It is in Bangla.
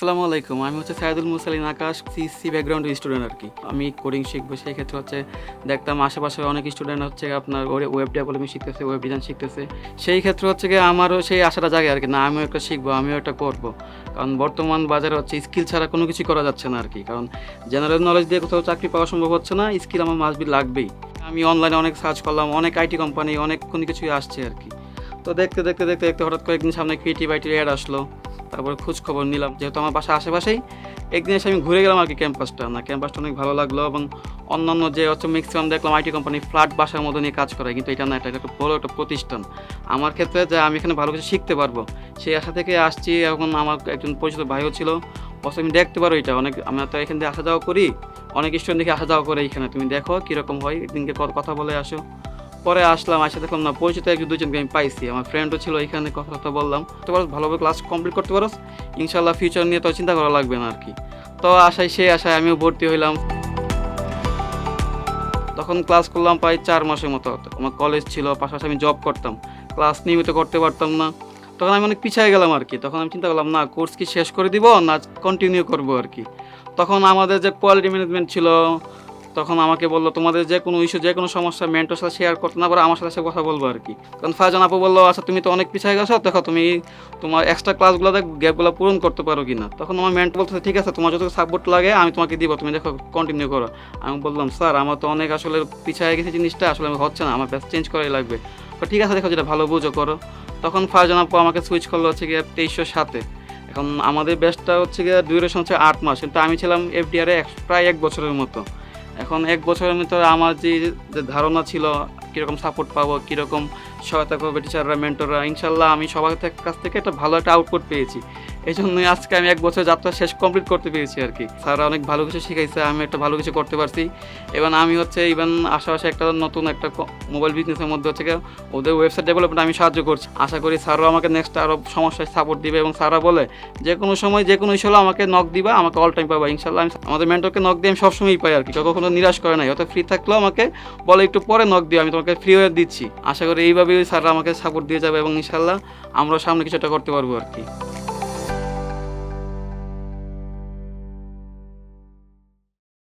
আসসালামু আলাইকুম। আমি হচ্ছে সাইদুল মুসালিন আকাশ সিসি ব্যাকগ্রাউন্ডের স্টুডেন্ট আর কি। আমি কোডিং শিখব সেই ক্ষেত্রে হচ্ছে দেখতাম আশেপাশে অনেক স্টুডেন্ট হচ্ছে আপনার ওরে ওয়েব ডেভেলপিং শিখতেছে ওয়েব ডিজাইন শিখতেছে। সেই ক্ষেত্রে হচ্ছে গিয়ে আমারও সেই আশাটা জাগে আর কি, না, আমিও একটা শিখব, আমিও একটা করব। কারণ বর্তমান বাজারে হচ্ছে স্কিল ছাড়া কোনো কিছু করা যাচ্ছে না আর কি, কারণ জেনারেল নলেজ দিয়ে কোথাও চাকরি পাওয়া সম্ভব হচ্ছে না স্কিল আমার মাসবি লাগবেই। আমি অনলাইনে অনেক সার্চ করলাম, অনেক আইটি কোম্পানি অনেক কোনো কিছুই আসছে আর কি। তো দেখতে দেখতে দেখতে দেখতে হঠাৎ কয়েকদিন সামনে ক্রিয়েটিভ আইটির অ্যাড আসলো। তারপরে খোঁজ খবর নিলাম। যেহেতু আমার বাসা আশেপাশেই, একদিন এসে আমি ঘুরে গেলাম আর কি ক্যাম্পাসটা। না, ক্যাম্পাসটা অনেক ভালো লাগল এবং অন্যান্য যে হচ্ছে ম্যাক্সিমাম দেখলাম আইটি কোম্পানি ফ্ল্যাট বাসার মতো নিয়ে কাজ করে, কিন্তু এটা না, এটা একটা বড় একটা প্রতিষ্ঠান। আমার ক্ষেত্রে যে আমি এখানে ভালো কিছু শিখতে পারব, সেই আশা থেকে আসছি। এখন আমার একজন পরিচিত ভাইও ছিল, বস তুমি দেখতে পারো এটা। অনেক, আমরা তো এখান থেকে আসা যাওয়া করি, অনেক স্টুডেন্ট দেখে আসা যাওয়া করে এইখানে তুমি দেখো কীরকম হয়, একদিনকে কথা বলে আসো। পরে আসলাম আসে দেখলাম, না, পরিচিত একজন দুজনকে আমি পাইছি। আমার ফ্রেন্ডও ছিল, এখানে কথা কথা বললাম। তো পারো ভালোভাবে ক্লাস কমপ্লিট করতে পারো? ইনশাল্লাহ ফিউচার নিয়ে তো চিন্তা করা লাগবে না আর কি। তো আশায় সেই আশায় আমিও ভর্তি হইলাম। তখন ক্লাস করলাম প্রায় চার মাসের মতো। আমার কলেজ ছিল, পাশাপাশি আমি জব করতাম। ক্লাস নিয়মিত করতে পারতাম না। তখন আমি অনেক পিছিয়ে গেলাম আর কি। তখন আমি চিন্তা করলাম, না কোর্স কি শেষ করে দিব, না কন্টিনিউ করব আর কি? তখন আমাদের যে কোয়ালিটি ম্যানেজমেন্ট ছিল তখন আমাকে বলল, তোমাদের যে কোনো ইস্যু যে কোনো সমস্যা মেন্টর সাথে শেয়ার করতে না পারো, আমার সাথে কথা বলব আর কি কারণ ফারজান আপু বলল আচ্ছা তুমি তো অনেক পিছিয়ে গেছো, দেখো তুমি তোমার এক্সট্রা ক্লাসগুলো দেখ গ্যাপগুলো পূরণ করতে পারো কি না তখন আমার মেন্টর বলতে ঠিক আছে, তোমার যত সাপোর্ট লাগে, আমি তোমাকে দিব, তুমি দেখো কন্টিনিউ করো। আমি বললাম, স্যার, আমার তো অনেক আসলে পিছিয়ে গেছে জিনিসটা, আসলে হচ্ছে না, আমার চেঞ্জ করাই লাগবে। তো ঠিক আছে, দেখো যেটা ভালো বুঝো, করো। তখন ফারজান আপু আমাকে সুইচ করল হচ্ছে গিয়ে তেইশশো সাতে। এখন আমাদের ব্যাচটা হচ্ছে গিয়ে ডিউরেশন হচ্ছে আট মাস, কিন্তু আমি ছিলাম এফডিআরে প্রায় এক বছরের মতো। এখন এক বছরের ভিতরে আমার যে ধারণা ছিল কীরকম সাপোর্ট পাবো, কীরকম সহায়তা করবে টিচাররা মেন্টররা ইনশাল্লাহ আমি সবার কাছ থেকে একটা ভালো একটা আউটপুট পেয়েছি। এই জন্যই আজকে আমি এক বছর যাত্রা শেষ কমপ্লিট করতে পেরেছি আর কি। স্যাররা অনেক ভালো কিছু শিখাইছে, আমি একটা ভালো কিছু করতে পারছি। এবং আমি হচ্ছে ইভেন আশেপাশে একটা নতুন একটা মোবাইল বিজনেসের মধ্যে হচ্ছে ওদের ওয়েবসাইট ডেভেলপমেন্ট আমি সাহায্য করছি। আশা করি স্যারও আমাকে নেক্সট আরও সমস্যায় সাপোর্ট দিবে এবং স্যাররা বলে, যে কোনো সময়, যে কোনো ইস্যু আমাকে নক দিবা, আমাকে অল টাইম পাবা। ইনশাল্লাহ আমি আমাদের মেন্টরকে নক দিয়ে আমি সবসময়ই পাই আর কি। কখনো নিরাশ করে নাই। হয়তো ফ্রি থাকলেও আমাকে বলে, একটু পরে নক দিও, আমি তোমাকে ফ্রি হয়ে দিচ্ছি। আশা করি এইভাবেই স্যাররা আমাকে সাপোর্ট দিয়ে যাবে এবং ইনশাল্লাহ আমরা সামনে কিছু একটা করতে পারব আর কি।